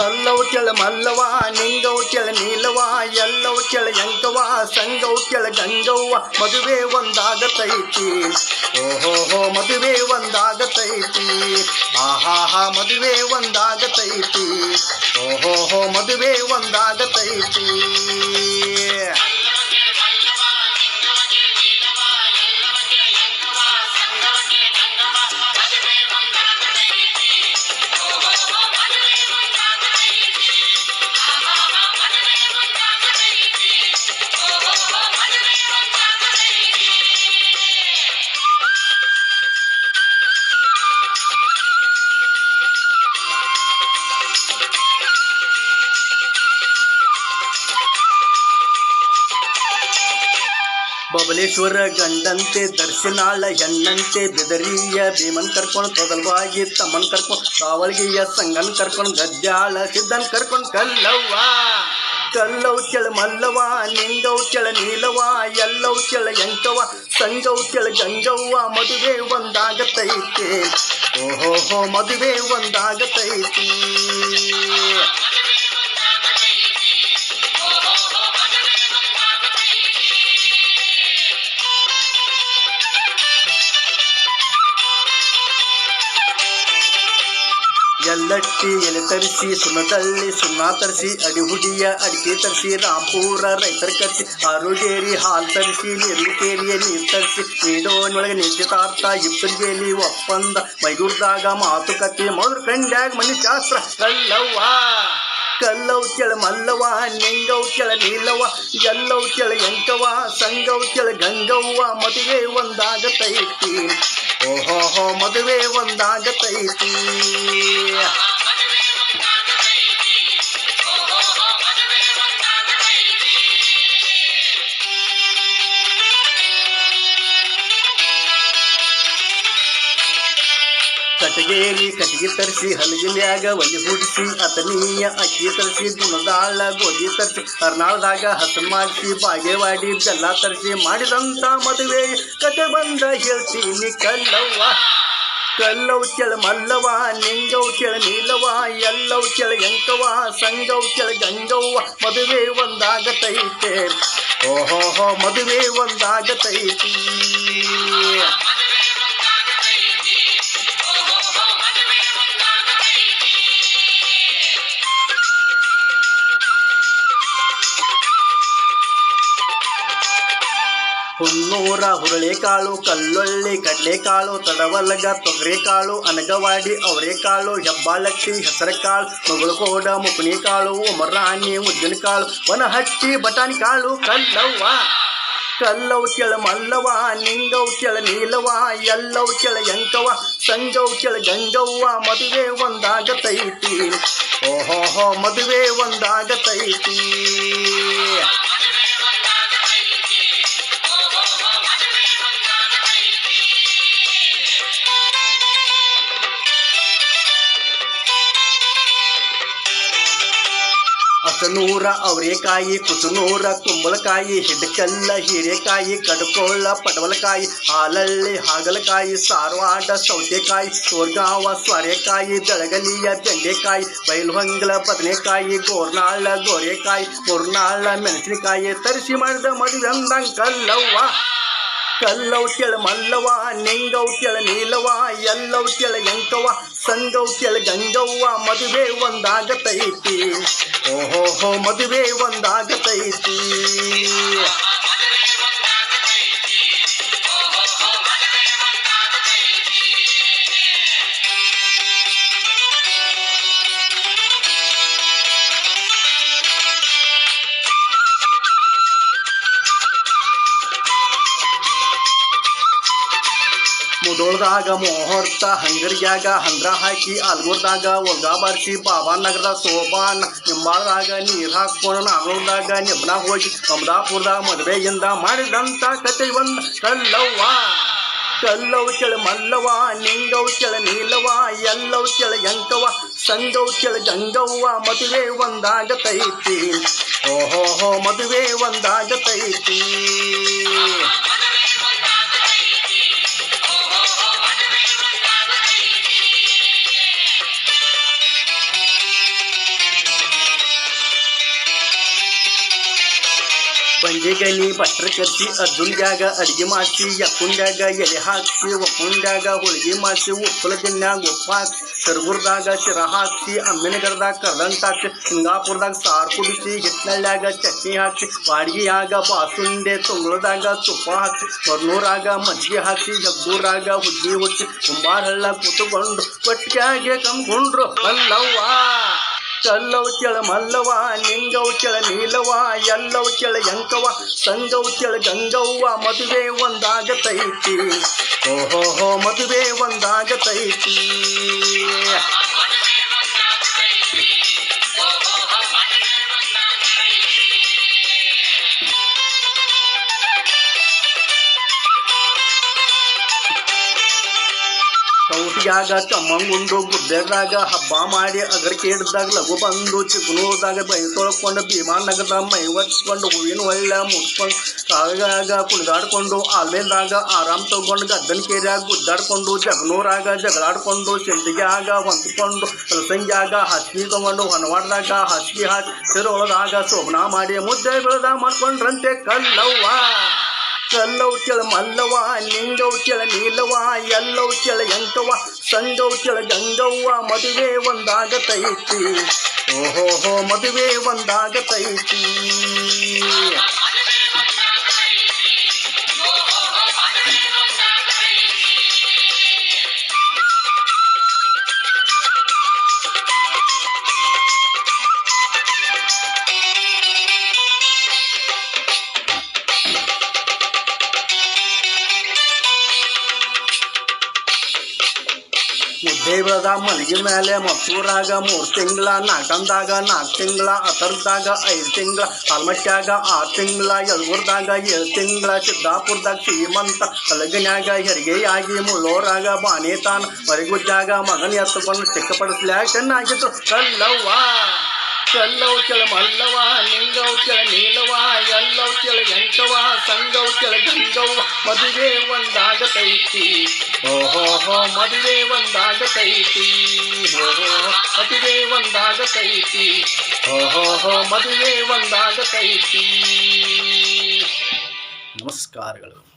ಕಲ್ಲವು ಕೆಳ ಮಲ್ಲವ ನಿಂಗವು ಕೆಳ ನೀಲವ ಎಲ್ಲವು ಕೆಳ ಎಂಕವ ಸಂಗವು ಕೆಳ ಗಂಗವ್ವ, ಮದುವೆ ಒಂದಾಗತೈತಿ. ಓಹೋಹೋ ಮದುವೆ ಒಂದಾಗತೈತಿ. ಆಹಾಹಾ ಮದುವೆ ಒಂದಾಗತೈತಿ. ಓಹೋಹೋ ಮದುವೆ ಒಂದಾಗತೈತಿ. ಬಬಲೇಶ್ವರ ಗಂಡಂತೆ ದರ್ಶನಾಳ ಹೆಣ್ಣಂತೆ ಬೆದರಿಯ ಭೀಮನ್ ಕರ್ಕೊಂಡು, ತೊದಲ್ವಾಗಿ ತಮ್ಮನ್ ಕರ್ಕೊಂಡು, ಕಾವಲ್ಗಿಯ ಸಂಗನ್ ಕರ್ಕೊಂಡು, ಗದ್ಯಾಳ ಸಿದ್ಧನ್ ಕರ್ಕೊಂಡು, ಕಲ್ಲವ್ವ. ಕಲ್ಲವ್ ಕೆಳ ಮಲ್ಲವ ನಿಂಗವ್ ಕೆಳ ನೀಲವ ಎಲ್ಲವ್ ಕೆಳ ಎಂಕವ ಸಂಗವ್ ಕೆಳ ಗಂಗವ್ವ, ಮದುವೆ ಒಂದಾಗತೈತೆ. ಓಹೋ ಮದುವೆ ಒಂದಾಗತೈತಿ. ಎಲ್ಲಟ್ಟಿ ಎಲೆ ತರಿಸಿ ಸುಣ್ಣದಳ್ಳಿ ಸುಣ್ಣ ತರಿಸಿ ಅಡಿಹುಡಿಯ ಅಡಿಕೆ ತರಿಸಿ, ರಾಂಪೂರ ರೈತರ ಕರೆಸಿ ಆರೋಗ್ಯರಿ ಹಾಲು ತರಿಸಿ ನೆಲ್ಲಿಕೇರಿಯ ನೀರು ತರಿಸಿ ನೀಡೋನೊಳಗೆ ನಿಶ್ಚಿತಾರ್ಥ ಇಬ್ಬರಿಗೆಯಲ್ಲಿ ಒಪ್ಪಂದ, ಮೈಗೂರ್ದಾಗ ಮಾತುಕತೆ ಮೊದಲು ಕಂಡ್ಯಾಗ ಶಾಸ್ತ್ರ, ಕಲ್ಲವ್ವ. ಕಲ್ಲವ್ ಕೆಳ ಮಲ್ಲವ ನೆಂಗವ್ ಕೆಳ ನೀಲವ ಎಲ್ಲವ್ ಕೆಳ ಎಂಕವ ಸಂಗವ್ ಕೆಳ ಗಂಗವ್ವ, ಮದುವೆ ಒಂದಾಗತೈತಿ. ಓಹೋಹೋ, ಮದುವೆ ಒಂದಾಗತೈತಿ. ಕಟಗೇರಿ ಕಟಗಿ ತರಿಸಿ ಹಲಗಿಲ್ಯಾಗ ಒಲಿ ಹುಡಿಸಿ, ಅತನೀಯ ಅಕ್ಕಿ ತರಿಸಿ ಗುಣದಾಳ ಗೋಧಿ ತರಿಸಿ ಕರ್ನಾಳದಾಗ ಹಸನ್ ಮಾಡಿಸಿ ಬಾಗೇವಾಡಿ ಬೆಲ್ಲ ತರಿಸಿ ಮಾಡಿದಂಥ ಮದುವೆ. ಕತೆ ಬಂದ ಹೇಳ್ತೀನಿ, ಕಲ್ಲವ್ವ. ಕಲ್ಲವ್ ಕೆಳ ಮಲ್ಲವ ನಿಂಗವ್ ಕೆಳ ನೀಲವ ಎಲ್ಲವ್ ಕೆಳ ಎಂಕವ ಸಂಗವ್ ಕೆಳ ಗಂಗವ್ವ. ಮದುವೆ ಒಂದಾಗತೈತೆ. ಓಹೋಹೋ, ಮದುವೆ ಒಂದಾಗತೈತಿ. ಹುನ್ನೂರ ಹುರುಳಿಕಾಳು ಕಲ್ಲೊಳ್ಳಿ ಕಡಲೆಕಾಳು ತಡವಲಗ ತೊಗರೆಕಾಳು ಅನಗವಾಡಿ ಅವರೆಕಾಳು ಹೆಬ್ಬಾಳಟ್ಟಿ ಹೆಸರುಕಾಳು ಮಗಳಕೋಡ ಮುಕುಣಿಕಾಳು ಉಮರಾಣಿ ಉದ್ದಿನಕಾಳು ವನಹಟ್ಟಿ, ಬಟಾಣಿ ಕಾಳು, ಕಲ್ಲವ್ವ. ಕಲ್ಲವ್ ಕೆಳ ಮಲ್ಲವ ನಿಂಗವ್ ಕೆಳ ನೀಲವ ಎಲ್ಲವ್ ಕೆಳ ಎಂಕವ ಸಂಗವ್ ಕೆಳ ಗಂಗವ್ವ, ಮದುವೆ ಒಂದಾಗತೈತಿ. ಓಹೋಹೋ, ಮದುವೆ ಒಂದಾಗತೈತಿ. ಹಸನೂರ ಅವರೆಕಾಯಿ ಕುಸುನೂರ ಕುಂಬಳಕಾಯಿ, ಹಿಡ್ಕಲ್ಲ, ಹೀರೆಕಾಯಿ, ಕಡ್ಕೊಳ್ಳ, ಪಡವಲಕಾಯಿ, ಹಾಲಳ್ಳಿ, ಹಾಗಲಕಾಯಿ, ಸಾರವಾಡ, ಸೌತೆಕಾಯಿ ಸೋರ್ಗಾವ ಸ್ವರೆಕಾಯಿ ಬೆಳಗಲಿಯ ಬೆಂಡೆಕಾಯಿ, ಬೈಲ್ಹೊಂಗಲ, ಬದನೆಕಾಯಿ, ಗೋರ್ನಾಳ, ಗೋರೆಕಾಯಿ, ಮುರ್ನಾಳ, ಮೆಣಸಿನಕಾಯಿ, ತರಿಸಿ ಮಾಡಿದ ಮದುವೆ ಕಲ್ಲವ್ವ. ಕಲ್ಲವ್ ಕೆಳ ಮಲ್ಲವ ನೆಂಗವ್ ಕೆಳ ನೀಲವ ಎಲ್ಲವ್ ಕೆಳ ಎಂಕವ ಸಂಗವ್ ಕೆಳ ಗಂಗವ್ವ, ಮದುವೆ ಒಂದಾಗತೈತಿ. ಓಹೋಹೋ ಮದುವೆ ಒಂದಾಗತೈತಿ. ಮುದೋಳ್ದಾಗ ಮುಹೂರ್ತ ಹಂಗರ್ಗ್ಯಾಗ ಹಂದ್ರ ಹಾಕಿ ಅಲ್ಗೋರ್ದಾಗ ಒಗ್ಗ ಬಾರಿಸಿ ಬಾಬಾನಗರದ ಸೋಬಾನ್, ನಿಂಬಾಳದಾಗ ನೀರು ಹಾಕ್ಕೊಂಡು ನಾಗೂರ್ದಾಗ ನಿಬ್ನ ಹೋಗಿ ಅಮದಾಪುರದ ಮದುವೆಯಿಂದ ಮಾಡಿದಂಥ ಕತೆ ಒಂದ. ಕಲ್ಲವ್ವ, ಕಲ್ಲವ್ ಕೆಳ ಮಲ್ಲವ ನಿಂಗವ್ ಕೆಳ ನೀಲವ ಎಲ್ಲವ್ ಕೆಳ ಎಂಕವ ಸಂಗವ್ ಕೆಳ ಗಂಗವ್ವ, ಮದುವೆ ಒಂದಾಗತೈತಿ. ಓಹೋಹೋ, ಮದುವೆ ಒಂದಾಗತೈತಿ. ಗಣಿ ಭಟ್ರ ಕರ್ಸಿ ಅರ್ಜುನ್ಯಾಗ ಅಡಿಗೆ ಮಾಡಿಸಿ ಯಕ್ಕುಂಡ್ಯಾಗ ಎಲೆ ಹಾಕ್ಸಿ ಒಕ್ಕುಂಡ್ಯಾಗ ಹೋಳಿಗೆ ಮಾಡಿಸಿ ಉಪ್ಪಲ ದಿನ್ಯಾಗ ಉಪ್ಪು ಹಾಕ್ಸಿ ಕರ್ಗುರ್ದಾಗ ಶಿರ ಹಾಕ್ಸಿ ಅಮ್ಮಿನಗರದಾಗ ಕರ್ದಂಟ್ ಹಾಕ್ಸಿ ಸಿಂಗಾಪುರದಾಗ ಸಾರು ಕುಡಿಸಿ ಹಿಟ್ನಳ್ಳ್ಯಾಗ ಚಟ್ನಿ ಹಾಕ್ಸಿ ಬಾಡಿಗೆಯಾಗ ಬಾಸುಂಡೆ ತುಂಗಳದಾಗ ತುಪ್ಪ ಹಾಕ್ಸಿ ಹೊರ್ನೂರಾಗ ಮಜ್ಜಿಗೆ ಹಾಕಿ ಜಗ್ಗೂರಾಗ ಹುಗ್ಗಿ ಹುಚ್ಚಿ ಕುಂಬಾರ ಹಳ್ಳ ಕುತ್ಕೊಂಡು ಕೊಟ್ಟಿಗೆ ಕಂಬ್ಕೊಂಡ್ರು ಅಲ್ಲವ್ವ ಕಲ್ಲವ್ ಕೆಳ ಮಲ್ಲವ ನಿಂಗವ ಕೆಳ ನೀಲವ ಎಲ್ಲವ ಕೆಳ ಎಂಕವ ಸಂಗವ ಕೆಳ ಗಂಗವ್ವ, ಮದುವೆ ಒಂದಾಗತೈತಿ. ಓಹೋ ಮದುವೆ ಒಂದಾಗತೈತಿ. ಕೌಟಿಯಾಗ ಕಮ್ಮಂಗುಂಡು ಗುಡ್ಡೆದಾಗ ಹಬ್ಬ ಮಾಡಿ ಅದರ ಕೇಳಿದಾಗ ಲಘು ಬಂದು ಚಿಗುನೂರ್ದಾಗ ಬೈ ತೊಳ್ಕೊಂಡು ಭೀಮಾನಗರದ ಮೈ ಒರೆಸ್ಕೊಂಡು ಹೂವಿನ ಒಳ್ಳೆ ಮುಟ್ಕೊಂಡು ಕಾಗಾಗ ಕುಣಿದಾಡ್ಕೊಂಡು ಆಲ್ಮೇಲ್ದಾಗ ಆರಾಮ್ ತಗೊಂಡು ಗದ್ದನ ಕೇರಿಯಾಗ ಗುದ್ದಾಡ್ಕೊಂಡು ಜಗನೂರಾಗ ಜಗಳಾಡ್ಕೊಂಡು ಆಗ ಹೊಂದ್ಕೊಂಡು ಕಲಸಂಗ್ಯಾಗ ಹಾಸಿಗೆ ತಗೊಂಡು ಹೊನವಾಡ್ದಾಗ ಹಾಸಿಗೆ ಹಾಕಿ ಸಿರೊಳದಾಗ ಶೋಭನ ಮಾಡಿ ಮುದ್ದೆ ಬೆಳೆದ ಮಾಡ್ಕೊಂಡ್ರಂತೆ ಕಲ್ಲವ್ವ. ಕಲ್ಲವ್ ಕೆಳ ಮಲ್ಲವ ನಿಂಗವ್ ಕೆಳ ನೀಲವ ಎಲ್ಲವ್ ಕೆಳ ಎಂಕವ ಸಂಗವ್ ಕೆಳ ಗಂಗವ್ವ, ಮದುವೆ ಒಂದಾಗತೈತಿ. ಓಹೋ ಮದುವೆ ಒಂದಾಗತೈತಿ. ಮುದ್ದೇವದ ಮಲಗಿ ಮೇಲೆ ಮತ್ತೂರಾಗ ಮೂರು ತಿಂಗಳ ನಾಲ್ಕಂದಾಗ ನಾಲ್ಕು ತಿಂಗಳ ಅಥರ್ದಾಗ ಐದು ತಿಂಗಳ, ಆಲ್ಮಟ್ಯಾಗ ಆರು ತಿಂಗಳ ಯಲ್ಗುರ್ದಾಗ ಏಳು ತಿಂಗಳ, ಸಿದ್ದಾಪುರದಾಗ ಶ್ರೀಮಂತ, ಹಲಗನ್ಯಾಗ ಹೆರಿಗೆಯಾಗಿ ಮುಳ್ಳೋರಾಗ ಬಾನೇತಾನ ಮರಿಗುಜ್ಜಾಗ ಮಗನ ಎತ್ತುಕೊಂಡು ಚಿಕ್ಕಪಡಿಸ್ಲ್ಯಾ ಚೆನ್ನಾಗಿತ್ತು. ಕಲ್ಲವ್ವ! ಕಲ್ಲವ್ ಕೆಳ ಮಲ್ಲವ ಕೆಳ ನೀಲವ ಎಲ್ಲವ್ ಕೆಳ ಎಂಟವ ಸಂಗವ್ ಕೆಳ ಗಂಗವ್ವ, ಮದುವೆ ಒಂದಾಗತೈತಿ. ಓಹೋ ಮದುವೆ ಒಂದಾಗತೈತಿ. ಓಹೋ ಮದುವೆ ಒಂದಾಗತೈತಿ. ಓಹೋ ಮದುವೆ ಒಂದಾಗತೈತಿ. ನಮಸ್ಕಾರಗಳು.